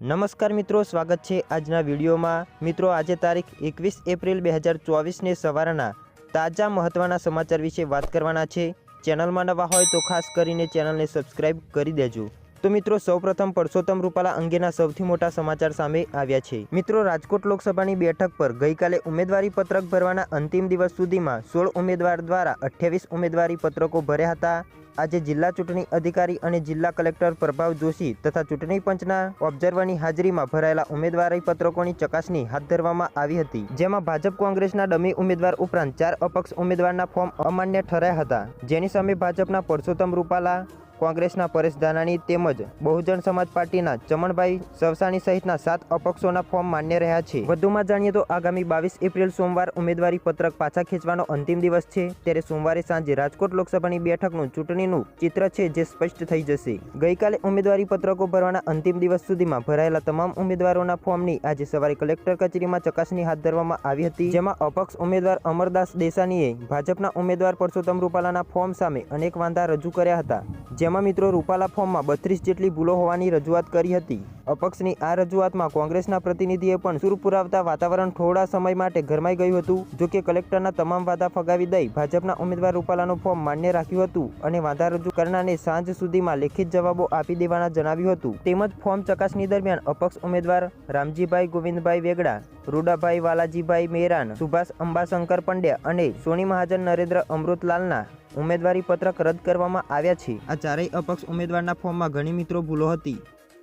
નમસ્કાર મિત્રો, સ્વાગત છે આજના વિડીયોમાં. મિત્રો, આજે તારીખ એકવીસ એપ્રિલ બે હજાર ચોવીસને સવારના તાજા મહત્ત્વના સમાચાર વિશે વાત કરવાના છે. ચેનલમાં નવા હોય તો ખાસ કરીને ચેનલને સબસ્ક્રાઇબ કરી દેજો. તો મિત્રો, સૌપ્રથમ પરસોત્તમ રૂપાલા અંગેના સૌથી મોટા સમાચાર સામે આવ્યા છે. મિત્રો, રાજકોટ લોકસભાની બેઠક પર ગઈકાલે ઉમેદવારી પત્રક ભરવાના અંતિમ દિવસ સુધીમાં સોળ ઉમેદવાર દ્વારા અઠ્યાવીસ ઉમેદવારી પત્રકો ભર્યા હતા. આજે જિલ્લા ચૂંટણી અધિકારી અને જિલ્લા કલેક્ટર પ્રભાવ જોશી તથા ચૂંટણી પંચના ઓબ્ઝર્વરની હાજરીમાં ભરાયેલા ઉમેદવારી પત્રકોની ચકાસણી હાથ ધરવામાં આવી હતી. જેમાં ભાજપ કોંગ્રેસના ડમી ઉમેદવાર ઉપરાંત ચાર અપક્ષ ઉમેદવારના ફોર્મ અમાન્ય ઠરાયા હતા. જેની સામે ભાજપના પરસોત્તમ રૂપાલા કોંગ્રેસના પરેશ ધાનાણી તેમજ બહુજન સમાજ પાર્ટીના ચમણભાઈ સવસાણી સહિતના સાત અપક્ષોના ફોર્મ માન્ય રહ્યા છે. વધુમાં જાણીએ તો આગામી બાવીસ એપ્રિલ સોમવાર ઉમેદવારી પત્રક પાછા ખેંચવાનો અંતિમ દિવસ છે. ત્યારે સોમવારે સાંજે રાજકોટ લોકસભાની બેઠકનું ચૂંટણીનું ચિત્ર છે જે સ્પષ્ટ થઈ જશે. ગઈકાલે ઉમેદવારી પત્રકો ભરવાના અંતિમ દિવસ સુધીમાં ભરાયેલા તમામ ઉમેદવારોના ફોર્મની આજે સવારે કલેક્ટર કચેરીમાં ચકાસણી હાથ ધરવામાં આવી હતી, જેમાં અપક્ષ ઉમેદવાર અમરદાસ દેસાણીએ ભાજપના ઉમેદવાર પરસોત્તમ રૂપાલાના ફોર્મ સામે અનેક વાંધા રજૂ કર્યા હતા. જેમાં મિત્રો રૂપાલા ફોર્મમાં બત્રીસ જેટલી ભૂલો હોવાની રજૂઆત કરી હતી. અપક્ષની આ રજૂઆતમાં કોંગ્રેસના પ્રતિનિધિએ પણ સુર પુરાવતા વાતાવરણ થોડા સમય માટે ગરમાઈ ગયું હતું. જો કે કલેક્ટરના તમામ વાદા ફગાવી દઈ ભાજપના ઉમેદવાર રૂપાલાનું ફોર્મ માન્ય રાખ્યું હતું અને વાંધા રજૂ કરનારને સાંજ સુધીમાં લેખિત જવાબો આપી દેવાના જણાવ્યું હતું. તેમજ ફોર્મ ચકાસણી દરમિયાન અપક્ષ ઉમેદવાર રામજીભાઈ ગોવિંદભાઈ વેગડા, રૂડાભાઈ વાલાજીભાઈ મેરાન, સુભાષ અંબાશંકર પંડ્યા અને સોની મહાજન નરેન્દ્ર અમૃતલાલના ઉમેદવારી પત્રક રદ કરવામાં આવ્યા છે. આ ચારેય અપક્ષ ઉમેદવારના ફોર્મમાં ઘણી મિત્રો ભૂલો હતી.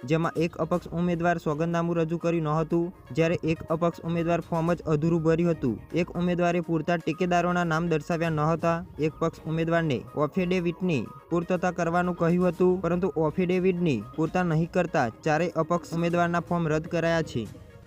જેમાં એક અપક્ષ ઉમેદવાર સોગંદનામું રજૂ કર્યું ન હતું જ્યારે એક અપક્ષ ઉમેદવાર ફોર્મ જ અધૂરું ભર્યું હતું. એક ઉમેદવારે પૂરતા ટેકેદારોના નામ દર્શાવ્યા ન હતા એક પક્ષ ઉમેદવારને ઓફિડેવિટની પૂર્તતા કરવાનું કહ્યું હતું, પરંતુ ઓફિડેવિટની પૂરતા નહીં કરતા ચારેય અપક્ષ ઉમેદવારના ફોર્મ રદ કરાયા છે.